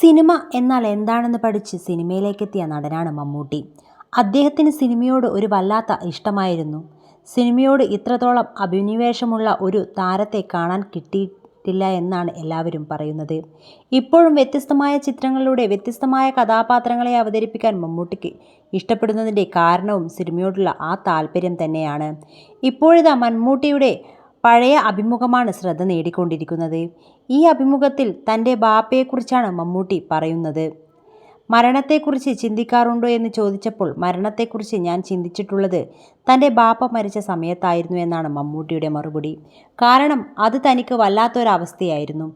Cinema എന്നാൽ എന്താണെന്ന് പഠിച്ച് സിനിമയിലേക്കെത്തിയ നടനാണ് മമ്മൂട്ടി. അദ്ദേഹത്തിന് സിനിമയോട് ഒരു വല്ലാത്ത ഇഷ്ടമായിരുന്നു. സിനിമയോട് ഇത്രത്തോളം അഭിനിവേശമുള്ള ഒരു താരത്തെ കാണാൻ കിട്ടിയിട്ടില്ല എന്നാണ് എല്ലാവരും പറയുന്നത്. ഇപ്പോഴും വ്യത്യസ്തമായ ചിത്രങ്ങളിലൂടെ വ്യത്യസ്തമായ കഥാപാത്രങ്ങളെ അവതരിപ്പിക്കാൻ മമ്മൂട്ടിക്ക് ഇഷ്ടപ്പെടുന്നതിന്റെ കാരണവും സിനിമയോടുള്ള ആ താല്പര്യം തന്നെയാണ്. ഇപ്പോഴിതാ മമ്മൂട്ടിയുടെ പഴയ അഭിമുഖമാണ് ശ്രദ്ധ നേടിക്കൊണ്ടിരിക്കുന്നത്. ഈ അഭിമുഖത്തിൽ തന്റെ ബാപ്പയെക്കുറിച്ചാണ് മമ്മൂട്ടി പറയുന്നത്. മരണത്തെക്കുറിച്ച് ചിന്തിക്കാറുണ്ടോ എന്ന് ചോദിച്ചപ്പോൾ മരണത്തെക്കുറിച്ച് ഞാൻ ചിന്തിച്ചിട്ടുള്ളത് തന്റെ ബാപ്പ മരിച്ച സമയത്തായിരുന്നു എന്നാണ് മമ്മൂട്ടിയുടെ മറുപടി. കാരണം അത് തനിക്ക് വല്ലാത്തൊരവസ്ഥയായിരുന്നു.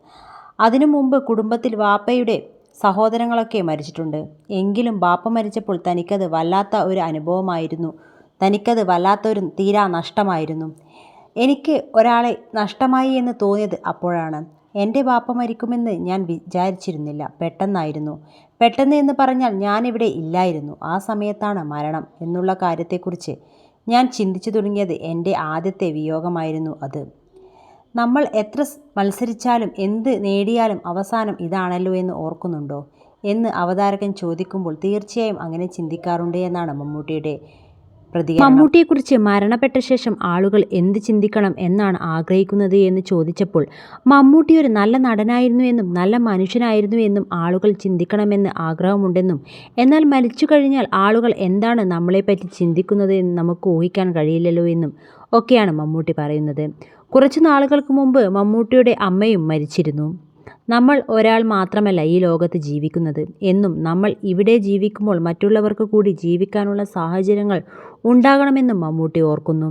അതിനു മുമ്പ് കുടുംബത്തിൽ വാപ്പയുടെ സഹോദരങ്ങളൊക്കെ മരിച്ചിട്ടുണ്ട്. എങ്കിലും ബാപ്പ മരിച്ചപ്പോൾ തനിക്കത് വല്ലാത്ത ഒരു അനുഭവമായിരുന്നു. തനിക്കത് വല്ലാത്തൊരു തീരാ നഷ്ടമായിരുന്നു. എനിക്ക് ഒരാളെ നഷ്ടമായി എന്ന് തോന്നിയത് അപ്പോഴാണ്. എന്റെ ബാപ്പ മരിക്കുമെന്ന് ഞാൻ വിചാരിച്ചിരുന്നില്ല. പെട്ടെന്നായിരുന്നു. പെട്ടെന്ന് എന്ന് പറഞ്ഞാൽ ഞാനിവിടെ ഇല്ലായിരുന്നു. ആ സമയത്താണ് മരണം എന്നുള്ള കാര്യത്തെക്കുറിച്ച് ഞാൻ ചിന്തിച്ചു തുടങ്ങിയത്. എന്റെ ആദ്യത്തെ വിയോഗമായിരുന്നു അത്. നമ്മൾ എത്ര മത്സരിച്ചാലും എന്ത് നേടിയാലും അവസാനം ഇതാണല്ലോ എന്ന് ഓർക്കുന്നുണ്ടോ എന്ന് അവതാരകൻ ചോദിക്കുമ്പോൾ തീർച്ചയായും അങ്ങനെ ചിന്തിക്കാറുണ്ട് എന്നാണ് മമ്മൂട്ടിയുടെ പ്രതികരണം. മമ്മൂട്ടിയെക്കുറിച്ച് മരണപ്പെട്ട ശേഷം ആളുകൾ എന്ത് ചിന്തിക്കണം എന്നാണ് ആഗ്രഹിക്കുന്നത് എന്ന് ചോദിച്ചപ്പോൾ മമ്മൂട്ടി ഒരു നല്ല നടനായിരുന്നു എന്നും നല്ല മനുഷ്യനായിരുന്നു എന്നും ആളുകൾ ചിന്തിക്കണമെന്ന് ആഗ്രഹമുണ്ടെന്നും എന്നാൽ മരിച്ചു കഴിഞ്ഞാൽ ആളുകൾ എന്താണ് നമ്മളെപ്പറ്റി ചിന്തിക്കുന്നത് എന്ന് നമുക്ക് ഊഹിക്കാൻ കഴിയില്ലല്ലോ എന്നും ഒക്കെയാണ് മമ്മൂട്ടി പറയുന്നത്. കുറച്ച് നാളുകൾക്ക് മുമ്പ് മമ്മൂട്ടിയുടെ അമ്മയും മരിച്ചിരുന്നു. നമ്മൾ ഒരാൾ മാത്രമല്ല ഈ ലോകത്ത് ജീവിക്കുന്നത് എന്നും നമ്മൾ ഇവിടെ ജീവിക്കുമ്പോൾ മറ്റുള്ളവർക്ക് കൂടി ജീവിക്കാനുള്ള സാഹചര്യങ്ങൾ ഉണ്ടാകണമെന്നും മമ്മൂട്ടി ഓർക്കുന്നു.